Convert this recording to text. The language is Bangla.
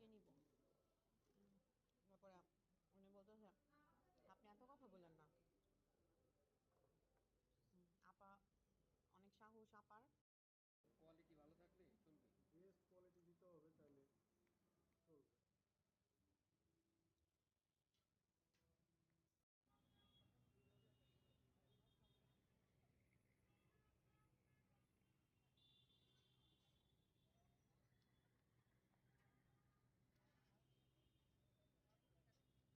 ছেঁকে নিব? তারপরে উনি বলতেছে আপনি এত কথা বলেন না। আপা অনেক সাহস আপার।